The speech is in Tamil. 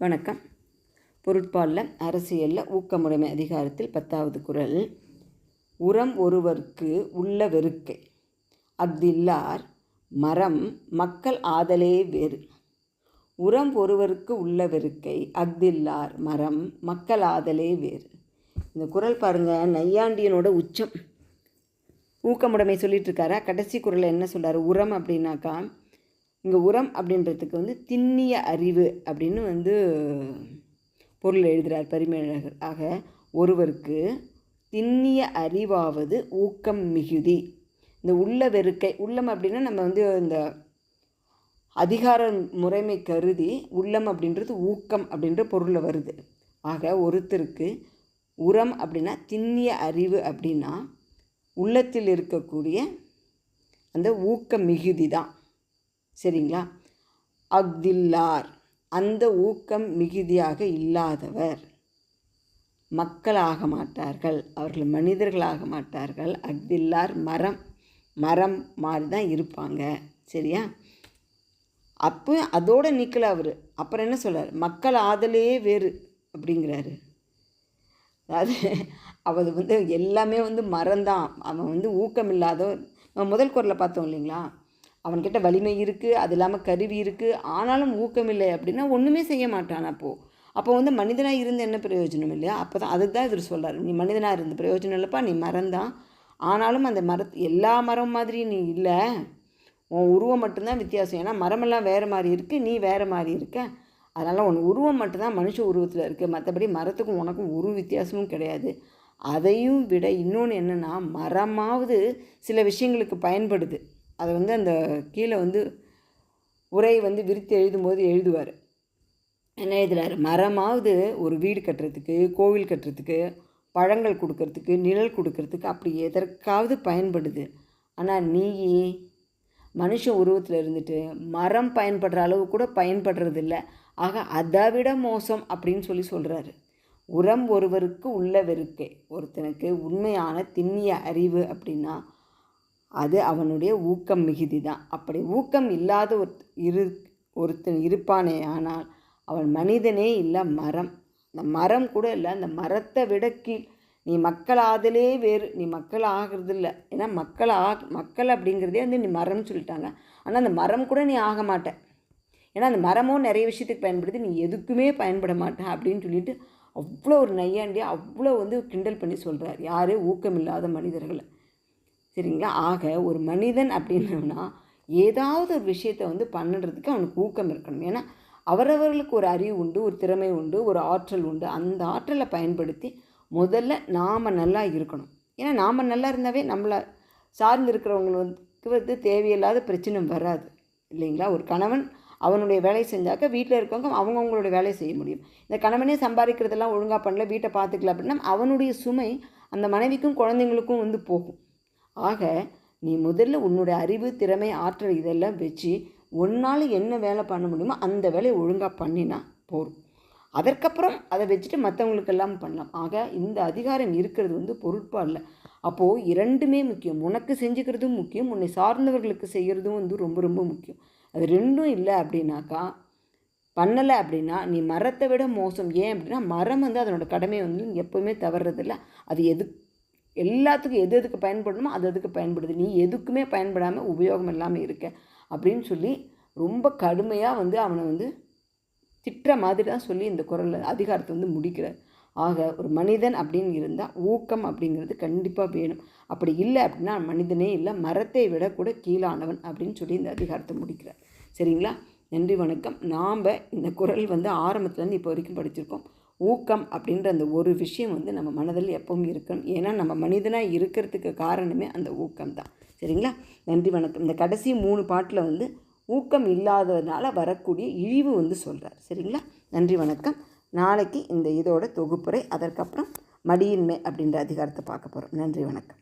வணக்கம். பொருட்பாலில் அரசியலில் ஊக்கமுடைமை அதிகாரத்தில் பத்தாவது குரல். உரம் ஒருவர்க்கு உள்ள வெறுக்கை. அஃதில்லார் மரம் மக்கள் ஆதலே வேறு. உரம் ஒருவருக்கு உள்ள வெறுக்கை அஃதில்லார் மரம் மக்கள் ஆதலே வேறு. இந்த குரல் பாருங்கள் நையாண்டியனோட உச்சம். ஊக்கமுடைமை சொல்லிட்டு இருக்காரா? கடைசி குரலை என்ன சொல்கிறார் உரம் அப்படின்னாக்கா இங்கே உரம் அப்படின்றதுக்கு வந்து திண்ணிய அறிவு அப்படின்னு வந்து பொருள் எழுதுகிறார் பரிமேழகர் ஆக ஒருவருக்கு திண்ணிய அறிவாவது ஊக்கம் மிகுதி. இந்த உள்ள வெறுக்கை உள்ளம் அப்படின்னா நம்ம வந்து இந்த அதிகார முறைமை கருதி உள்ளம் அப்படின்றது ஊக்கம் அப்படின்ற பொருளில் வருது. ஆக ஒருத்தருக்கு உரம் அப்படின்னா திண்ணிய அறிவு அப்படின்னா உள்ளத்தில் இருக்கக்கூடிய அந்த ஊக்க மிகுதி தான். சரிங்களா? அஃதில்லார் அந்த ஊக்கம் மிகுதியாக இல்லாதவர். மக்களாக மாட்டார்கள் அவர்கள் மனிதர்களாக மாட்டார்கள். அஃதில்லார் மரம் மரம் மாதிரி தான் இருப்பாங்க சரியா? அப்போ அதோடு நிற்கல அவர். அப்புறம் என்ன சொல்கிறார் மக்கள் ஆதலே வேறு அப்படிங்கிறாரு. அதாவது அவர் வந்து எல்லாமே வந்து மரம் தான் அவன் வந்து ஊக்கம் இல்லாத முதல் குரலை பார்த்தோம் இல்லைங்களா? அவன்கிட்ட வலிமை இருக்குது அது இல்லாமல் கருவி இருக்குது ஆனாலும் ஊக்கமில்லை அப்படின்னா ஒன்றுமே செய்ய மாட்டான் அப்போது அப்போ வந்து மனிதனாக இருந்து என்ன பிரயோஜனம் இல்லையா? அப்போ தான் அதுக்கு தான் இவர் சொல்கிறார் நீ மனிதனாக இருந்து பிரயோஜனம் இல்லைப்பா நீ மரந்தான் ஆனாலும் அந்த மர எல்லா மரம் மாதிரி நீ இல்லை. உன் உருவம் மட்டும்தான் வித்தியாசம். ஏன்னா மரமெல்லாம் வேறு மாதிரி இருக்குது நீ வேறு மாதிரி இருக்க. அதனால் உன் உருவம் மட்டும்தான் மனுஷ உருவத்தில் இருக்குது மற்றபடி மரத்துக்கும் உனக்கும் உருவ வித்தியாசமும் கிடையாது. அதையும் விட இன்னொன்று என்னென்னா மரமாவது சில விஷயங்களுக்கு பயன்படுது. அதை வந்து அந்த கீழே வந்து உரை வந்து விரித்து எழுதும்போது எழுதுவார். என்ன எழுதுறாரு? மரமாவது ஒரு வீடு கட்டுறதுக்கு கோவில் கட்டுறதுக்கு பழங்கள் கொடுக்கறதுக்கு நிழல் கொடுக்கறதுக்கு அப்படி எதற்காவது பயன்படுது. ஆனால் நீ மனுஷ உருவத்தில் இருந்துட்டு மரம் பயன்படுற அளவு கூட பயன்படுறதில்ல. ஆக அதை விட மோசம் அப்படின்னு சொல்லி சொல்கிறாரு உரம் ஒருவருக்கு உள்ள வெறுக்கை ஒருத்தனுக்கு உண்மையான திண்ணிய அறிவு அப்படின்னா அது அவனுடைய ஊக்கம் மிகுதி தான் அப்படி ஊக்கம் இல்லாத ஒரு இரு ஒருத்தன் இருப்பானே ஆனால் அவன் மனிதனே இல்லை மரம். அந்த மரம் கூட இல்லை அந்த மரத்தை விட கீழ். நீ மக்கள் ஆதலே வேறு நீ மக்கள் ஆகிறது இல்லை ஏன்னா மக்கள் ஆ மக்கள் அப்படிங்கிறதே வந்து நீ மரம்னு சொல்லிட்டாங்க. ஆனால் அந்த மரம் கூட நீ ஆக மாட்ட. ஏன்னா அந்த மரமும் நிறைய விஷயத்துக்கு பயன்படுது நீ எதுக்குமே பயன்பட மாட்டேன் அப்படின்னு சொல்லிட்டு அவ்வளோ ஒரு நையாண்டி அவ்வளோ வந்து கிண்டல் பண்ணி சொல்கிறார் ஊக்கம் ஊக்கமில்லாத மனிதர்களை. சரிங்களா? ஆக ஒரு மனிதன் அப்படின்னோம்னா ஏதாவது ஒரு விஷயத்தை வந்து பண்ணுறதுக்கு அவனுக்கு ஊக்கம் இருக்கணும். ஏன்னா அவரவர்களுக்கு ஒரு அறிவு உண்டு ஒரு திறமை உண்டு ஒரு ஆற்றல் உண்டு. அந்த ஆற்றலை பயன்படுத்தி முதல்ல நாம் நல்லா இருக்கணும். ஏன்னா நாம் நல்லா இருந்தாவே நம்மளை சார்ந்து இருக்கிறவங்களுக்கு வந்து தேவையில்லாத பிரச்சனை வராது. இல்லைங்களா? ஒரு கணவன் அவனுடைய வேலையை செஞ்சாக்க வீட்டில் இருக்கவங்க அவங்கவுங்களுடைய வேலையை செய்ய முடியும். இந்த கணவனே சம்பாதிக்கிறதெல்லாம் ஒழுங்காக பண்ணல வீட்டை பார்த்துக்கல அப்படின்னா அவனுடைய சுமை அந்த மனைவிக்கும் குழந்தைங்களுக்கும் வந்து போகும். ஆக நீ முதல்ல உன்னுடைய அறிவு திறமை ஆற்றல் இதெல்லாம் வச்சு ஒன்னால் என்ன வேலை பண்ண முடியுமோ அந்த வேலையை ஒழுங்காக பண்ணினா போதும். அதற்கப்புறம் அதை வச்சுட்டு மற்றவங்களுக்கெல்லாம் பண்ணலாம். ஆக இந்த அதிகாரம் இருக்கிறது வந்து பொருட்பாடில் அப்போது இரண்டுமே முக்கியம். உனக்கு செஞ்சுக்கிறதும் முக்கியம். உன்னை சார்ந்தவர்களுக்கு செய்கிறதும் வந்து ரொம்ப ரொம்ப முக்கியம். அது ரெண்டும் இல்லை அப்படின்னாக்கா பண்ணலை அப்படின்னா நீ மரத்தை விட மோசம். ஏன் அப்படின்னா மரம் வந்து அதனோட கடமையை வந்து எப்போவுமே தவறுறதில்ல. அது எது எல்லாத்துக்கும் எது எதுக்கு பயன்படணுமோ அது அதுக்கு பயன்படுது? நீ எதுக்குமே பயன்படாமல் உபயோகம் இல்லாமல் இருக்க. அப்படின்னு சொல்லி ரொம்ப கடுமையாக வந்து அவனை வந்து திட்டுற மாதிரி தான் சொல்லி இந்த குரலில் அதிகாரத்தை வந்து முடிக்கிறார். ஆக ஒரு மனிதன் அப்படின்னு இருந்தால் ஊக்கம் அப்படிங்கிறது கண்டிப்பாக வேணும். அப்படி இல்லை அப்படின்னா மனிதனே இல்லை மரத்தை விட கூட கீழானவன் அப்படின்னு சொல்லி இந்த அதிகாரத்தை முடிக்கிறார். சரிங்களா? நன்றி வணக்கம். நாம் இந்த குரல் வந்து ஆரம்பத்துலேருந்து இப்போ வரைக்கும் படிச்சிருக்கோம். ஊக்கம் அப்படின்ற அந்த ஒரு விஷயம் வந்து நம்ம மனதில் எப்பவும் இருக்கணும். ஏன்னா நம்ம மனிதனாக இருக்கிறதுக்கு காரணமே அந்த ஊக்கம் தான் சரிங்களா? நன்றி வணக்கம். இந்த கடைசி மூணு பாட்டில் வந்து ஊக்கம் இல்லாததுனால வரக்கூடிய இழிவு வந்து சொல்கிறார் சரிங்களா? நன்றி வணக்கம். நாளைக்கு இந்த இதோட தொகுப்புரை அதற்கப்புறம் மடியின்மை அப்படின்ற அதிகாரத்தை பார்க்க போகிறோம் நன்றி வணக்கம்.